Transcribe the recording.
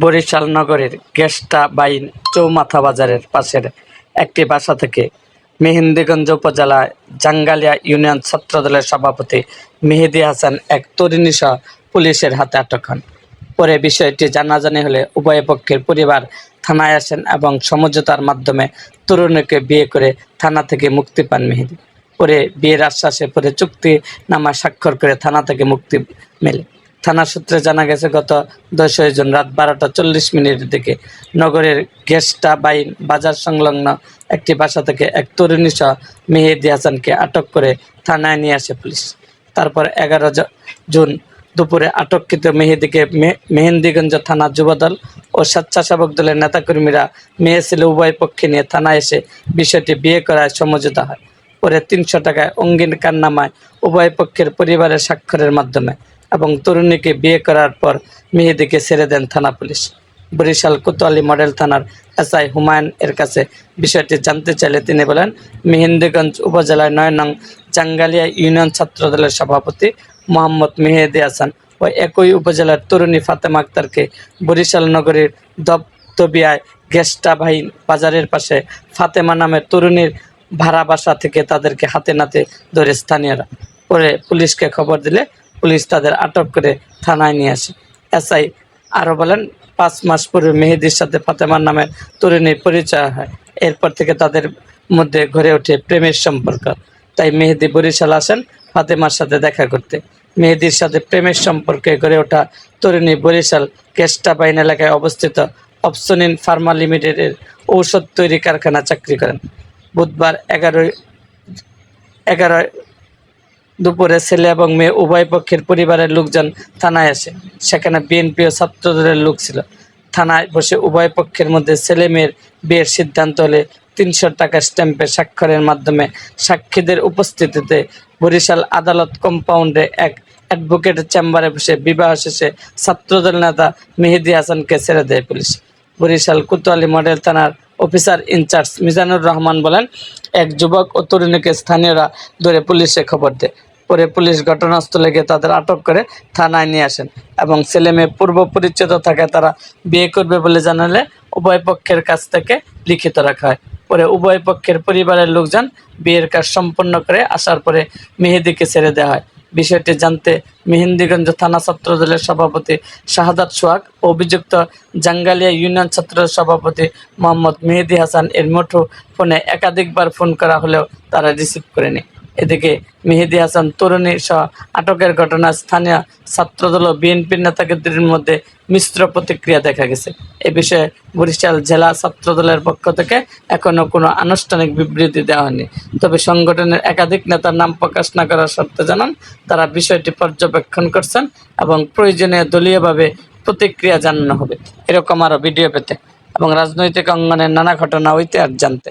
বরিশাল নগরের গেস্টা বাইন চৌমাথা বাজারের পাশের একটি বাসা থেকে মেহেন্দিগঞ্জ উপজেলায় জাঙ্গালিয়া ইউনিয়ন ছাত্রদলের সভাপতি মেহেদি হাসান এক তরুণী সহ পুলিশের হাতে আটক হন। পরে বিষয়টি জানাজানি হলে উভয় পক্ষের পরিবার থানায় আসেন এবং সমঝোতার মাধ্যমে তরুণীকে বিয়ে করে থানা থেকে মুক্তি পান মেহেদি। পরে বিয়ের আশ্বাসে পরে চুক্তি নামা স্বাক্ষর করে থানা থেকে মুক্তি মেলে। থানা সূত্রে জানা গেছে, গত দশই জুন রাত বারোটা চল্লিশ মিনিটের দিকে নগরের গেস্টা বাইন বাজার সংলগ্ন একটি বাসা থেকে এক তরুণী সহ মেহেদি হাসানকে আটক করে থানায় নিয়ে আসে পুলিশ। তারপর এগারো জুন দুপুরে আটককৃত মেহেদিকে মেহেন্দিগঞ্জ থানা যুবদল ও স্বেচ্ছাসেবক দলের নেতাকর্মীরা মেয়ে ছেলে উভয় পক্ষে নিয়ে থানায় এসে বিষয়টি বিয়ে করায় সমঝোতা হয়। পরে তিনশো টাকায় অঙ্গিন কান্নামায় উভয় পক্ষের পরিবারের স্বাক্ষরের মাধ্যমে এবং তরুণীকে বিয়ে করার পর মেহেদিকে ছেড়ে দেন থানা পুলিশ। বরিশাল কোতোয়ালি মডেল থানার এসআই হুমায়ুন এর কাছে বিষয়টি জানতে চাইলে তিনি বলেন, মেহেন্দিগঞ্জ উপজেলার নয় নং জাঙ্গালিয়া ইউনিয়ন ছাত্রদলের সভাপতি মোহাম্মদ মেহেদি হাসান ও একই উপজেলার তরুণী ফাতেমা আক্তারকে বরিশাল নগরীর দবদবিয়ায় গেস্টা ভাইন বাজারের পাশে ফাতেমা নামের তরুণীর ভাড়া বাসা থেকে তাদেরকে হাতে নাতে ধরে স্থানীয়রা। পরে পুলিশকে খবর দিলে পুলিশ তাদের আটক করে থানায় নিয়ে আসে। এসআই আরও বলেন, পাঁচ মাস পূর্বে মেহেদির সাথে ফাতেমার নামের তরুণীর পরিচয় হয়। এরপর থেকে তাদের মধ্যে গড়ে ওঠে প্রেমের সম্পর্ক। তাই মেহেদি বরিশাল আসেন ফাতেমার সাথে দেখা করতে। মেহেদির সাথে প্রেমের সম্পর্কে গড়ে ওঠা তরুণী বরিশাল কেস্টা বাইন এলাকায় অবস্থিত অপসনিন ফার্মা লিমিটেডের ঔষধ তৈরি কারখানা চাকরি করেন। বুধবার এগারোই এগারো দুপুরে ছেলে এবং মেয়ে উভয় পক্ষের পরিবারের লোকজন থানায় আসে। সেখানে বিএনপি ও ছাত্রদলের লোক ছিল। থানায় বসে উভয় পক্ষের মধ্যে ছেলে মেয়ের বিয়ের সিদ্ধান্ত হলে তিনশো টাকা স্ট্যাম্পে স্বাক্ষরের মাধ্যমে সাক্ষীদের উপস্থিতিতে বরিশাল আদালত কম্পাউন্ডে এক অ্যাডভোকেটের চেম্বারে বসে বিবাহ শেষে ছাত্রদল নেতা মেহেদি হাসানকে ছেড়ে দেয় পুলিশ। বরিশাল কোতোয়ালি মডেল থানার officer in charge Mizanur Rahman বলেন, এক যুবক ও তরুণীকে স্থানীয়রা ধরে পুলিশে খবর দেয়। পরে পুলিশ ঘটনাস্থলে গিয়ে তাদের আটক করে থানায় নিয়ে আসেন এবং ছেলে মেয়ে পূর্ব পরিচিত থাকায় তারা বিয়ে করবে বলে জানালে উভয় পক্ষের কাছ থেকে লিখিত রাখা হয়। পরে উভয় পক্ষের পরিবারের লোকজন বিয়ের কাজ সম্পন্ন করে আসার পরে মেহেদিকে ছেড়ে দেওয়া হয়। বিষয়টি জানতে মেহেন্দিগঞ্জ থানা ছাত্রদলের সভাপতি শাহাদাত সোহাগ অভিযুক্ত জাঙ্গালিয়া ইউনিয়ন ছাত্র সভাপতি মোহাম্মদ মেহেদি হাসান এর মুঠো ফোনে একাধিকবার ফোন করা হলেও তারা রিসিভ করেনি। এদিকে মেহেদি হাসান তরুণী সহ আটকের ঘটনা স্থানীয় ছাত্রদল ও বিএনপির নেতাকর্মীদের মধ্যে মিশ্র প্রতিক্রিয়া দেখা গেছে। এ বিষয়ে বরিশাল জেলা ছাত্রদলের পক্ষ থেকে এখনও কোনো আনুষ্ঠানিক বিবৃতি দেওয়া হয়নি। তবে সংগঠনের একাধিক নেতার নাম প্রকাশ না করার শর্তে জানান, তারা বিষয়টি পর্যবেক্ষণ করছেন এবং প্রয়োজনীয় দলীয়ভাবে প্রতিক্রিয়া জানানো হবে। এরকম আরও ভিডিও পেতে এবং রাজনৈতিক অঙ্গনের নানা ঘটনা ও ইতিহাস জানতে।